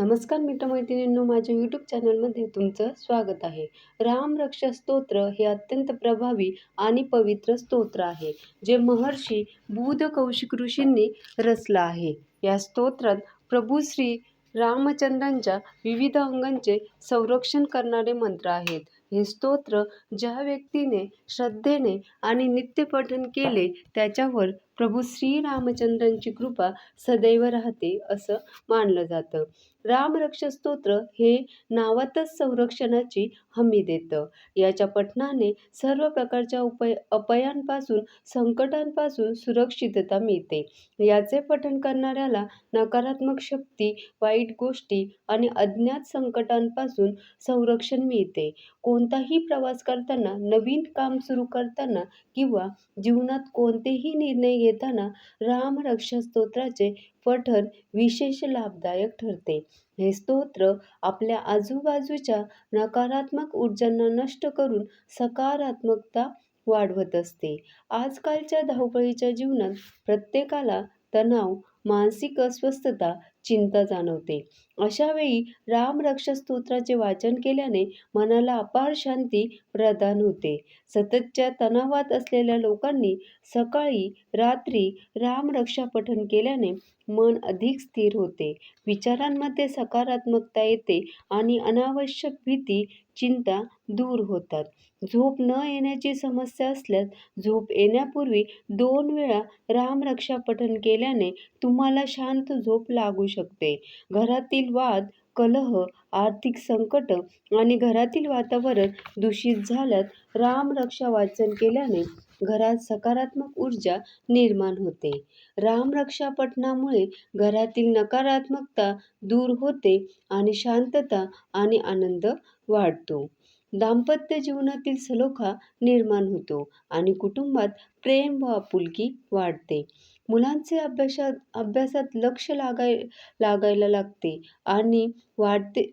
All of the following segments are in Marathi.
नमस्कार मित्रमैत्रिणींनो माझ्या यूट्यूब चॅनलमध्ये तुमचं स्वागत आहे. राम रक्षा स्तोत्र हे अत्यंत प्रभावी आणि पवित्र स्तोत्र आहे जे महर्षी बुध कौशिक ऋषींनी रचलं आहे. या स्तोत्रात प्रभू श्री रामचंद्रांच्या विविध अंगांचे संरक्षण करणारे मंत्र आहेत. हे स्तोत्र ज्या व्यक्तीने श्रद्धेने आणि नित्यपठन केले त्याच्यावर प्रभू श्रीरामचंद्रांची कृपा सदैव राहते असं मानलं जातं. रामरक्ष स्तोत्र हे नावातच संरक्षणाची हमी देतं. याच्या पठणाने सर्व प्रकारच्या उपय अपयांपासून संकटांपासून सुरक्षितता मिळते. याचे पठण करणाऱ्याला नकारात्मक शक्ती वाईट गोष्टी आणि अज्ञात संकटांपासून संरक्षण मिळते. कोणताही प्रवास करताना नवीन काम सुरू करताना किंवा जीवनात कोणतेही निर्णय घेताना रामरक्षा स्तोत्राचे पठण विशेष लाभदायक ठरते. हे स्तोत्र आपल्या आजूबाजूच्या नकारात्मक ऊर्जांना नष्ट करून सकारात्मकता वाढवत असते. आजकालच्या धावपळीच्या जीवनात प्रत्येकाला तणाव मानसिक अस्वस्थता चिंता जाणवते. अशावेळी रामरक्षस्तोत्राचे रामरक्षा वाचन केल्याने मनाला अपार शांती प्रदान होते. सततच्या तणावात असलेल्या लोकांनी सकाळी रात्री रामरक्षा पठण केल्याने मन अधिक स्थिर होते. विचारांमध्ये सकारात्मकता येते आणि अनावश्यक भीती चिंता दूर होतात. झोप न येण्याची समस्या असल्यास झोप येण्यापूर्वी दोन वेळा रामरक्षा पठण केल्याने तुम्हाला शांत झोप लागू शकते. घरातील वाद कलह आर्थिक संकट आणि घरातील वातावरण दूषित झाल्यात रामरक्षा वाचन केल्याने घरात सकारात्मक ऊर्जा निर्माण होते. रामरक्षा पठणामुळे घरातील नकारात्मकता दूर होते आणि शांतता आणि आनंद वाढतो. दाम्पत्य जीवनातील सलोखा निर्माण होतो आणि कुटुंबात प्रेम व आपुलकी वाढते. मुलांचे अभ्यासात अभ्यासात लक्ष लागाय लागायला लागते आणि वाढते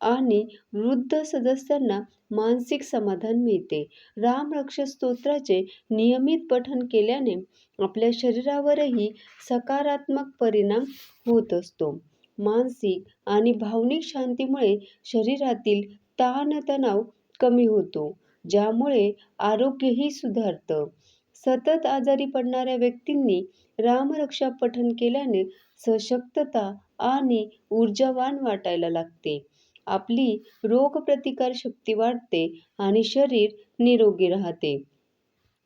आणि वृद्ध सदस्यांना मानसिक समाधान मिळते. रामरक्ष स्तोत्राचे नियमित पठण केल्याने आपल्या शरीरावरही सकारात्मक परिणाम होत असतो. मानसिक आणि भावनिक शांतीमुळे शरीरातील ताणतणाव कमी होतो ज्यामुळे आरोग्यही सुधारतं. सतत आजारी पडणाऱ्या व्यक्तींनी रामरक्षा पठण केल्याने सशक्तता आणि ऊर्जावान वाटायला लागते. आपली रोगप्रतिकार शक्ती वाढते आणि शरीर निरोगी राहते.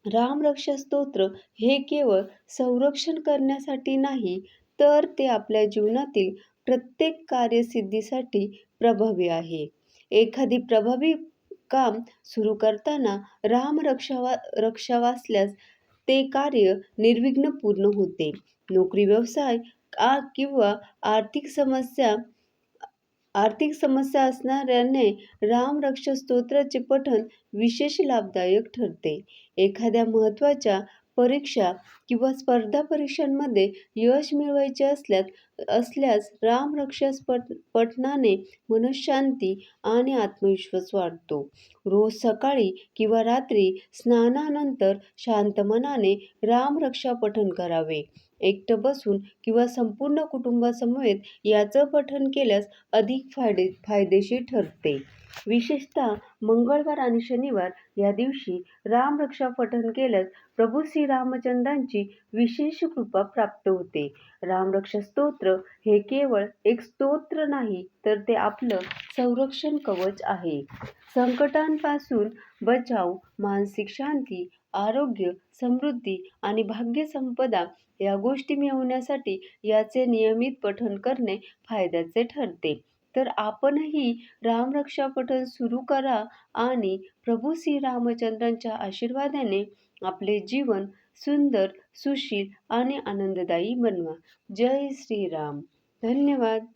रामरक्षा स्तोत्र हे केवळ संरक्षण करण्यासाठी नाही तर ते आपल्या जीवनातील प्रत्येक कार्यसिद्धीसाठी प्रभावी आहे. एखादी प्रभावी काम सुरू करताना रामरक्षा वा रक्षा वाचल्यास ते कार्य निर्विघ्न पूर्ण होते. नोकरी व्यवसाय आ किंवा आर्थिक समस्या आर्थिक समस्या असणाऱ्याने रामरक्षा स्तोत्राचे पठण विशेष लाभदायक ठरते. एखाद्या महत्त्वाच्या परीक्षा किंवा स्पर्धा परीक्षांमध्ये यश मिळवायचे असल्यास असल्यास रामरक्षा पठ पठणाने मनशांती आणि आत्मविश्वास वाढतो. रोज सकाळी किंवा रात्री स्नानानंतर शांत मनाने रामरक्षा पठण करावे. एकटं बसून किंवा संपूर्ण कुटुंबासमवेत याचं पठण केल्यास अधिक फायदे फायदेशीर ठरते. विशेषतः मंगळवार आणि शनिवार या दिवशी रामरक्षा पठण केल्यास प्रभू श्रीरामचंद्रांची विशेष कृपा प्राप्त होते. रामरक्षा स्तोत्र हे केवळ एक स्तोत्र नाही तर ते आपलं संरक्षण कवच आहे. संकटांपासून बचाव मानसिक शांती आरोग्य समृद्धी आणि भाग्यसंपदा या गोष्टी मिळवण्यासाठी याचे नियमित पठण करणे फायद्याचे ठरते. तर आपणही रामरक्षा पठण सुरू करा आणि प्रभू श्रीरामचंद्रांच्या आशीर्वादाने आपले जीवन सुंदर सुशील आणि आनंददायी बनवा. जय श्रीराम धन्यवाद.